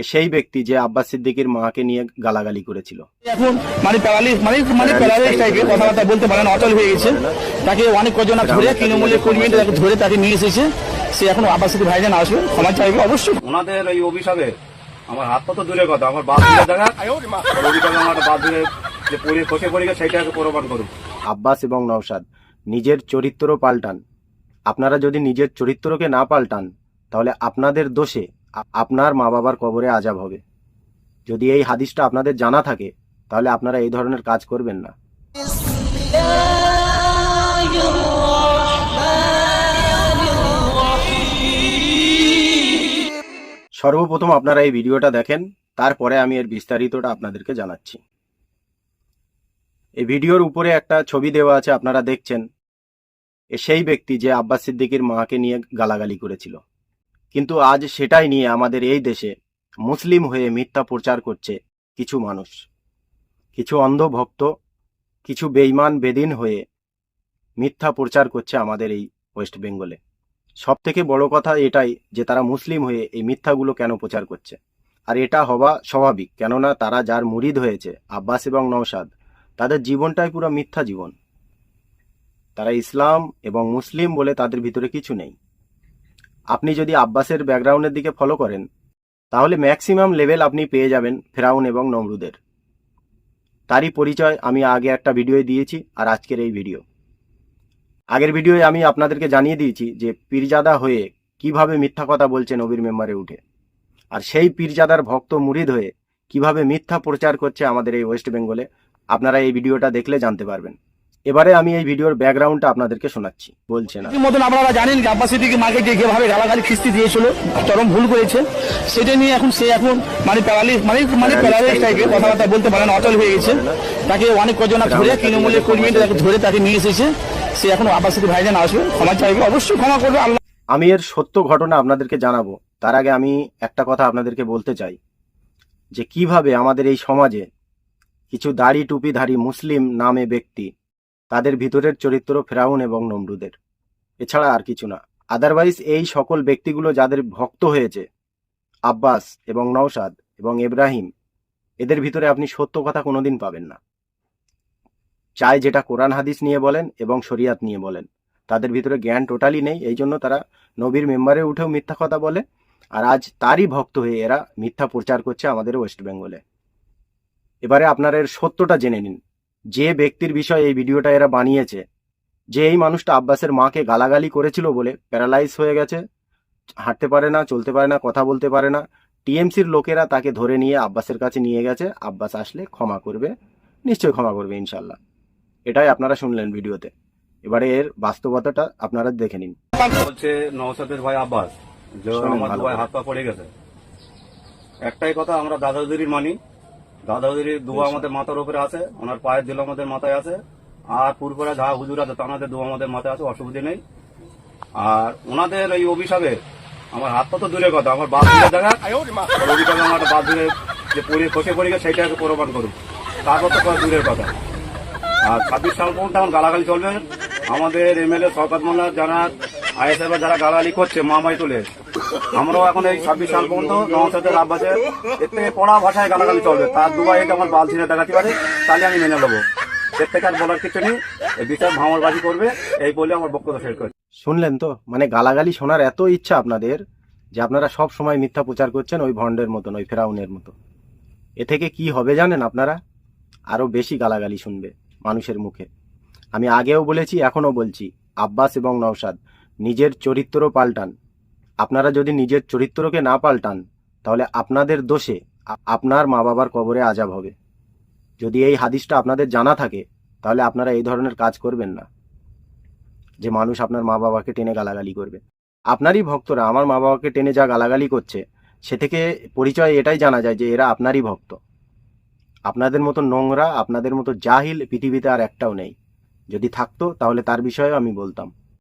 এ সেই ব্যক্তি যে আব্বাস সিদ্দিকীর মাকে নিয়ে গালাগালি করেছিল। এখন মানে প্যারালিস মানে মানে প্যারালিস টাইপের কথাবার্তা বলতে পারে না অচল হয়ে গেছে। তাকে অনেক কজন ধরে তৃণমূলের কর্মী তাকে ধরে তাকে নিয়ে এসেছে। সে এখন আব্বাস সিদ্দিক ভাইজান আসবে ক্ষমা চাইবে অবশ্যই। ওনাদের এই অভিশাপে আমার হাত তো দূরের কথা আমার বাদ দিয়ে দেখা অভিশাপে আমার বাদ দিয়ে যে পড়ে খসে পড়ে গেছে সেইটাকে প্রমাণ করুক আব্বাস এবং নওশাদ নিজের চরিত্র পাল্টান। আপনারা যদি নিজের চরিত্রকে না পাল্টান তাহলে আপনাদের দোষে আপনার মা বাবার কবরে আজাব হবে। যদি এই হাদিসটা আপনাদের জানা থাকে, তাহলে আপনারা এই ধরনের কাজ করবেন না। সর্বপ্রথম আপনারা এই ভিডিওটা দেখেন, তারপরে আমি এর বিস্তারিতটা আপনাদেরকে জানাচ্ছি। এই ভিডিওর উপরে একটা ছবি দেওয়া আছে, আপনারা দেখছেন। সেই ব্যক্তি যে আব্বাস সিদ্দিকীর মাকে নিয়ে গালাগালি করেছিল। কিন্তু আজ সেটাই নিয়ে আমাদের এই দেশে মুসলিম হয়ে মিথ্যা প্রচার করছে কিছু মানুষ। কিছু অন্ধ ভক্ত কিছু বেইমান বেদিন হয়ে মিথ্যা প্রচার করছে আমাদের এই ওয়েস্ট বেঙ্গলে। সব থেকে বড় কথা এটাই যে তারা মুসলিম হয়ে এই মিথ্যাগুলো কেন প্রচার করছে। আর এটা হওয়া স্বাভাবিক, কেননা তারা যার মুরিদ হয়েছে, আব্বাস এবং নওশাদ, তাদের জীবনটাই পুরো মিথ্যা জীবন। তারা ইসলাম এবং মুসলিম বলে তাদের ভিতরে কিছু নেই। আপনি যদি আব্বাসের ব্যাকগ্রাউন্ডের দিকে ফলো করেন, তাহলে ম্যাক্সিমাম লেভেল আপনি পেয়ে যাবেন ফেরাউন এবং নমরুদের। তারই পরিচয় আমি আগে একটা ভিডিও দিয়েছি আর আজকের এই ভিডিও আগের ভিডিওয়ে আমি আপনাদেরকে জানিয়ে দিয়েছি যে পীরজাদা হয়ে কীভাবে মিথ্যা কথা বলছে নবীর মেম্বারে উঠে। আর সেই পীরজাদার ভক্ত মুরিদ হয়ে কীভাবে মিথ্যা প্রচার করছে আমাদের এই ওয়েস্ট বেঙ্গলে, আপনারা এই ভিডিওটা দেখলে জানতে পারবেন। এবারে আমি এই ভিডিওর ব্যাকগ্রাউন্ডটা আপনাদেরকে শোনাচ্ছি বলছে না। মতন আপনারা জানেন যে আব্বাস সিদ্দিকি মাকে যে যেভাবে গালাগালি খিস্তি দিয়েছিল চরম ভুল করেছে। সেটা নিয়ে এখন সে এখন মানে প্যারালিস মানে মানে প্যারালিস টাইপের কথাবার্তা বলতে পারে না অচল হয়ে গেছে। তাকে অনেক কজন ধরে তৃণমূলের কর্মী তাকে ধরে তাকে নিয়ে এসেছে। সে এখন আব্বাস সিদ্দিক ভাইজান আসবে ক্ষমা চাইবে অবশ্যই ক্ষমা করবে আল্লাহ। আমি এর সত্য ঘটনা আপনাদেরকে জানাব। তার আগে আমি একটা কথা আপনাদেরকে বলতে চাই যে কীভাবে আমাদের এই সমাজে কিছু দাড়ি টুপিধারী মুসলিম নামে ব্যক্তি তাদের ভিতরের চরিত্র ফেরাউন এবং নমরুদের। এছাড়া আর কিছু না। আদারওয়াইজ এই সকল ব্যক্তিগুলো যাদের ভক্ত হয়েছে, আব্বাস এবং নওশাদ এবং ইব্রাহিম, এদের ভিতরে আপনি সত্য কথা কোনোদিন পাবেন না। চাই যেটা কোরআন হাদিস নিয়ে বলেন এবং শরিয়াত নিয়ে বলেন। তাদের ভিতরে জ্ঞান টোটালি নেই, এই জন্য তারা নবীর মেম্বারে উঠেও মিথ্যা কথা বলে। আর আজ তারই ভক্ত হয়ে এরা মিথ্যা প্রচার করছে আমাদের ওয়েস্ট বেঙ্গলে এবারে আপনার এর সত্যটা জেনে নিন। যে ব্যক্তির বিষয়ে এই ভিডিওটা এরা বানিয়েছে যে এই মানুষটা আব্বাসের মাকে গালাগালি করেছিল বলে প্যারালাইজ হয়ে গেছে হাঁটতে পারে না চলতে পারে না কথা বলতে পারে না টিএমসির লোকেরা তাকে ধরে নিয়ে আব্বাসের কাছে নিয়ে গেছে আব্বাস আসলে ক্ষমা করবে নিশ্চয়ই ক্ষমা করবে ইনশাল্লাহ এটাই আপনারা শুনলেন ভিডিওতে। এবারে এর বাস্তবতাটা আপনারা দেখে নিন। নওসাদের ভাই আব্বাস। হাত পা পড়ে গেছে। একটাই কথা আমরা দাদাদির মানি দাদাদির দুয়া আমাদের মাথার উপরে আছে, ওনার পায়ের দিল আমাদের মাথায় আছে, আর পুরপুরা যা হুজুর আছে তাদের দোয়া আমাদের মাথায় আছে, অসুবিধে নেই। আর ওনাদের এই অভিশাপে, আমার হাত তো দূরের কথা, আমার বাদ দিয়ে দেখা অভিশাপে আমার বাদ দিয়ে যে পড়ে, খসে পড়ে গেছে সেইটাকে প্রমাণ করুক তারপর তো দূরের কথা। আর ছাব্বিশ সাল পর্যন্ত এখন গালাগালি চলবে। আমাদের এমএলএ শওকত মোল্লা, যারা আইএসএফ যারা গালাগালি করছে, মামাই তুলে আমরাও এখন এই ছাব্বিশ সাল পর্যন্ত নওসাদের আব্বাসে এর থেকে পড়া ভাষায় গালাগালি চলবে। তার দুবাই এটা আমার বাল ছিঁড়ে দেখাতে পারে, তাহলে আমি মেনে নেব। এর থেকে আর বলার কিছু নেই, এই বিচার ভাঙরবাজি করবে, এই বলে আমার বক্তব্য শেষ করছি। শুনলেন তো? মানে গালাগালি শোনার এত ইচ্ছা আপনাদের যে আপনারা সব সময় মিথ্যা প্রচার করছেন ওই ভন্ডের মতন, ওই ফেরাউনের মতো এ থেকে কি হবে জানেন আপনারা? আরও বেশি গালাগালি শুনবে মানুষের মুখে। আমি আগেও বলেছি এখনও বলছি, আব্বাস এবং নওশাদ নিজের চরিত্র পাল্টান। আপনারা যদি নিজের চরিত্রকে না পাল্টান, তাহলে আপনাদের দোষে আপনার মা বাবার কবরে আজাব হবে। যদি এই হাদিসটা আপনাদের জানা থাকে, তাহলে আপনারা এই ধরনের কাজ করবেন না, যে মানুষ আপনার মা বাবাকে টেনে গালাগালি করবে। আপনারই ভক্তরা, আমার মা বাবাকে টেনে যা গালাগালি করছে, সে থেকে পরিচয় এটাই জানা যায় যে এরা আপনারই ভক্ত। আপনাদের মতো নোংরা, আপনাদের মতো জাহিল পৃথিবীতে আর একটাও নেই। যদি থাকতো, তাহলে তার বিষয়েও আমি বলতাম।